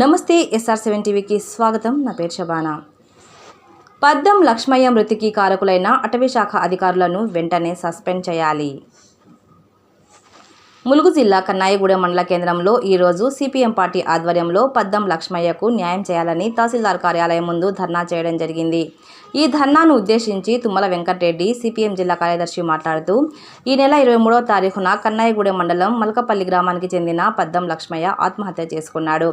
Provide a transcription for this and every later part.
నమస్తే SR seven టీవీకి స్వాగతం. నా పేరు శబానా. పద్దం లక్ష్మయ్య మృతికి కారకులైన అటవీ శాఖ అధికారులను వెంటనే సస్పెండ్ చేయాలి. ములుగు జిల్లా కన్నాయగూడెం మండల కేంద్రంలో ఈరోజు సిపిఎం పార్టీ ఆధ్వర్యంలో పద్దం లక్ష్మయ్యకు న్యాయం చేయాలని తహసీల్దార్ కార్యాలయం ముందు ధర్నా చేయడం జరిగింది. ఈ ధర్నాను ఉద్దేశించి తుమ్మల వెంకటరెడ్డి సిపిఎం జిల్లా కార్యదర్శి మాట్లాడుతూ ఈ నెల ఇరవై మూడవ తారీఖున కన్నాయగూడెం మండలం మలకపల్లి గ్రామానికి చెందిన పద్దం లక్ష్మయ్య ఆత్మహత్య చేసుకున్నాడు.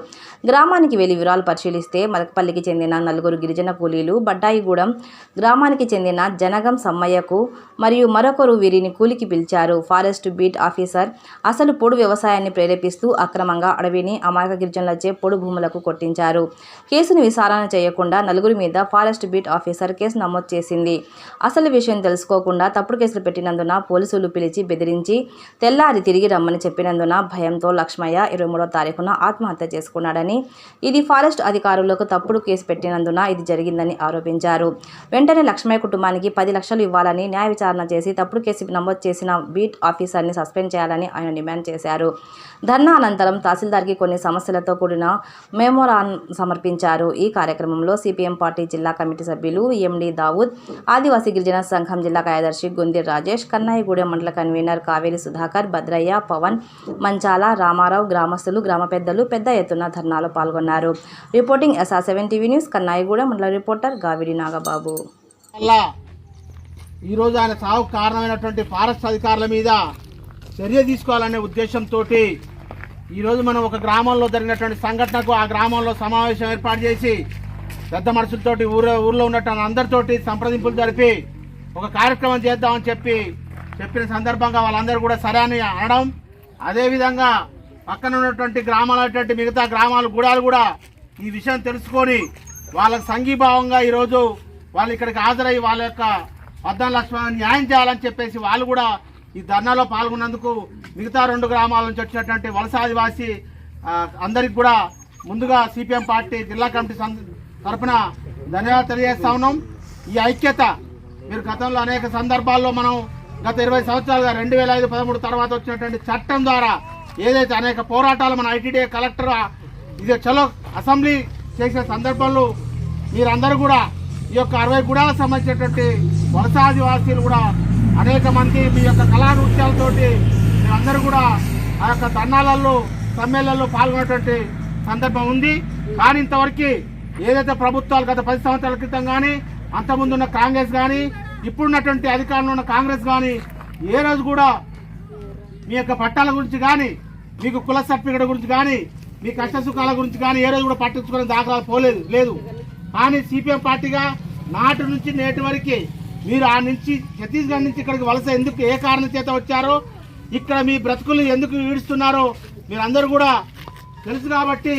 గ్రామానికి వెళ్ళి వివరాలు పరిశీలిస్తే మలకపల్లికి చెందిన నలుగురు గిరిజన కూలీలు బడ్డాయిగూడెం గ్రామానికి చెందిన జనగం సమ్మయ్యకు మరియు మరొకరు వీరిని కూలికి పిలిచారు. ఫారెస్ట్ బీట్ ఆఫీసర్ అసలు పొడు వ్యవసాయాన్ని ప్రేరేపిస్తూ అక్రమంగా అడవిని అమాయక గిరిజనులచే పొడు భూములకు కొట్టించారు. కేసును విచారణ చేయకుండా నలుగురి మీద ఫారెస్ట్ బీట్ ఆఫీసర్ కేసు నమోదు చేసింది. అసలు విషయం తెలుసుకోకుండా తప్పుడు కేసులు పెట్టినందున పోలీసులు పిలిచి బెదిరించి తెల్లారి తిరిగి రమ్మని చెప్పినందున భయంతో లక్ష్మయ్య ఇరవై మూడో తారీఖున ఆత్మహత్య చేసుకున్నాడని ఇది ఫారెస్ట్ అధికారులకు తప్పుడు కేసు పెట్టినందున ఇది జరిగిందని ఆరోపించారు. వెంటనే లక్ష్మయ్య కుటుంబానికి పది లక్షలు ఇవ్వాలని న్యాయ విచారణ చేసి తప్పుడు కేసు నమోదు చేసిన బీట్ ఆఫీసర్ని సస్పెండ్ చేయాలని ఆయన డిమాండ్ చేశారు. ధర్నా అనంతరం తహసీల్దార్కి కొన్ని సమస్యలతో కూడిన మెమోరాన్ సమర్పించారు. ఈ కార్యక్రమంలో సిపిఎం పార్టీ జిల్లా కమిటీ సభ్యులు ఎండి దావూద్ ఆదివాసీ గిరిజన సంఘం జిల్లా కార్యదర్శి గుంది రాజేష్ కన్నాయిగూడెం మండల కన్వీనర్ కావేరి సుధాకర్ భద్రయ్య పవన్ మంచాల రామారావు గ్రామస్తులు గ్రామ పెద్దలు పెద్ద ఎత్తున ధర్నాలో పాల్గొన్నారు. Reporting S R seven TV news Kannaigudem మండల రిపోర్టర్ గావిడి నాగబాబు. ఈరోజు ఆయన సాగు కారణమైనటువంటి ఫారెస్ట్ అధికారుల మీద చర్య తీసుకోవాలనే ఉద్దేశంతో ఈరోజు మనం ఒక గ్రామంలో జరిగినటువంటి సంఘటనకు ఆ గ్రామంలో సమావేశం ఏర్పాటు చేసి పెద్ద మనుషులతోటి ఊరు ఊర్లో ఉన్నట్టు అందరితోటి సంప్రదింపులు జరిపి ఒక కార్యక్రమం చేద్దామని చెప్పి చెప్పిన సందర్భంగా వాళ్ళందరూ కూడా సరే అని అనడం. అదేవిధంగా పక్కన ఉన్నటువంటి గ్రామాలటువంటి మిగతా గ్రామాలు గూడాలు కూడా ఈ విషయం తెలుసుకొని వాళ్ళకి సంఘీభావంగా ఈరోజు వాళ్ళు ఇక్కడికి హాజరై వాళ్ళ యొక్క పద్నాలుగు లక్షల న్యాయం చేయాలని చెప్పేసి వాళ్ళు కూడా ఈ ధర్నాలో పాల్గొన్నందుకు మిగతా రెండు గ్రామాల నుంచి వచ్చినటువంటి వలస ఆదివాసీ అందరికి కూడా ముందుగా సిపిఎం పార్టీ జిల్లా కమిటీ తరఫున ధన్యవాదాలు తెలియజేస్తా ఉన్నాం. ఈ ఐక్యత మీరు గతంలో అనేక సందర్భాల్లో మనం గత ఇరవై సంవత్సరాలుగా రెండు వేల ఐదు పదమూడు తర్వాత వచ్చినటువంటి చట్టం ద్వారా ఏదైతే అనేక పోరాటాలు మన ఐటీడీ కలెక్టర్ ఇది చలో అసెంబ్లీ చేసిన సందర్భంలో మీరందరూ కూడా ఈ యొక్క అరవై గుడాలకు సంబంధించినటువంటి వలస ఆదివాసీలు కూడా అనేక మంది మీ యొక్క కళానృత్యాలతోటి మీరందరూ కూడా ఆ యొక్క ధర్నాలలో సమ్మేళనలో పాల్గొనేటువంటి సందర్భం ఉంది. కానీ ఇంతవరకు ఏదైతే ప్రభుత్వాలు గత పది సంవత్సరాల క్రితం కానీ అంతకుముందున్న కాంగ్రెస్ కానీ ఇప్పుడున్నటువంటి అధికారంలో ఉన్న కాంగ్రెస్ కానీ ఏ రోజు కూడా మీ యొక్క పట్టాల గురించి కానీ మీకు కుల సర్టిఫికేట్ గురించి కానీ మీ కష్ట సుఖాల గురించి కానీ ఏ రోజు కూడా పట్టించుకునే దాఖలాలు పోలేదు లేదు. కానీ సిపిఎం పార్టీగా నాటి నుంచి నేటి వరకు మీరు ఆ నుంచి ఛత్తీస్గఢ్ నుంచి ఇక్కడికి వలస ఎందుకు ఏ కారణం చేత వచ్చారో ఇక్కడ మీ బ్రతుకులు ఎందుకు ఈడుస్తున్నారో మీరందరూ కూడా తెలుసు కాబట్టి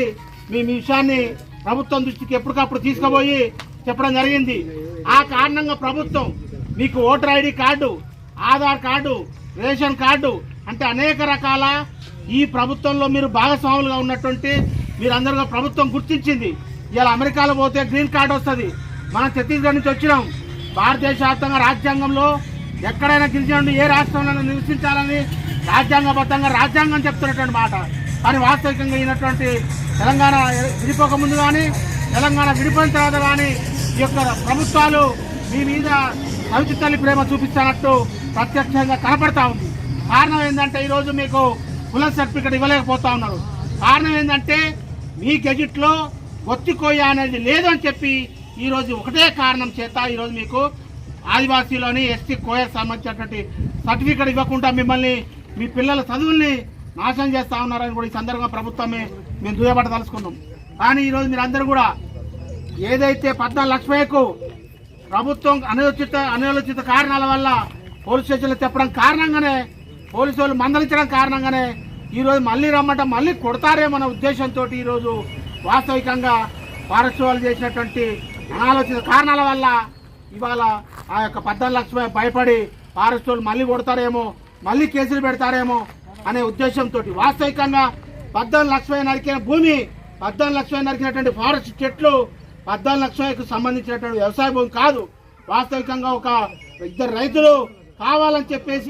మీ మీ విషయాన్ని ప్రభుత్వం దృష్టికి ఎప్పటికప్పుడు తీసుకుపోయి చెప్పడం జరిగింది. ఆ కారణంగా ప్రభుత్వం మీకు voter ID card Aadhaar card ration card అంటే అనేక రకాల ఈ ప్రభుత్వంలో మీరు భాగస్వాములుగా ఉన్నటువంటి మీరందరూ ప్రభుత్వం గుర్తించింది. ఇలా అమెరికాలో పోతే గ్రీన్ కార్డు వస్తుంది. మనం ఛత్తీస్గఢ్ నుంచి వచ్చినాం. భారతదేశ వ్యాప్తంగా రాజ్యాంగంలో ఎక్కడైనా గిరిజనుడు ఏ రాష్ట్రంలో నివసించాలని రాజ్యాంగబద్ధంగా రాజ్యాంగం చెప్తున్నటువంటి మాట. కానీ వాస్తవికంగా అయినటువంటి తెలంగాణ విడిపోక ముందు కానీ తెలంగాణ విడిపోయిన తర్వాత కానీ ఈ యొక్క ప్రభుత్వాలు మీ మీద కవిత తల్లి ప్రేమ చూపిస్తున్నట్టు ప్రత్యక్షంగా కనపడతా ఉంది. కారణం ఏంటంటే ఈరోజు మీకు కుల సర్టిఫికెట్ ఇవ్వలేకపోతా ఉన్నారు. కారణం ఏంటంటే మీ గెజిట్లో ఒత్తికోయ అనేది లేదు అని చెప్పి ఈరోజు ఒకటే కారణం చేత ఈరోజు మీకు ఆదివాసీలోని ఎస్టీ కోయకు సంబంధించినటువంటి సర్టిఫికెట్ ఇవ్వకుండా మిమ్మల్ని మీ పిల్లల చదువుల్ని నాశనం చేస్తా ఉన్నారని కూడా ఈ సందర్భంగా ప్రభుత్వమే మేము దుయ్యబడదలుచుకున్నాం కానీ ఈరోజు మీరందరూ కూడా ఏదైతే పద్నాలుగు లక్షలకు ప్రభుత్వం అనుచిత అనాలోచిత కారణాల వల్ల పోలీస్ స్టేషన్లు చెప్పడం కారణంగానే పోలీసు వాళ్ళు మందలించడం కారణంగానే ఈరోజు మళ్ళీ రమ్మంటే మళ్ళీ కొడతారేమన్న ఉద్దేశంతో ఈరోజు వాస్తవికంగా ఫారెస్ట్ వాళ్ళు చేసినటువంటి అనాలోచిత కారణాల వల్ల ఇవాళ ఆ యొక్క పద్నాలుగు లక్షల భయపడి ఫారెస్ట్ వాళ్ళు మళ్ళీ కొడతారేమో మళ్ళీ కేసులు పెడతారేమో అనే ఉద్దేశంతో వాస్తవికంగా పద్నాలుగు లక్షల నరికిన భూమి పద్నాలుగు లక్షల నరికినటువంటి ఫారెస్ట్ చెట్లు పద్నాలుగు లక్షలకు సంబంధించినటువంటి వ్యవసాయ భూమి కాదు. వాస్తవికంగా ఒక ఇద్దరు రైతులు కావాలని చెప్పేసి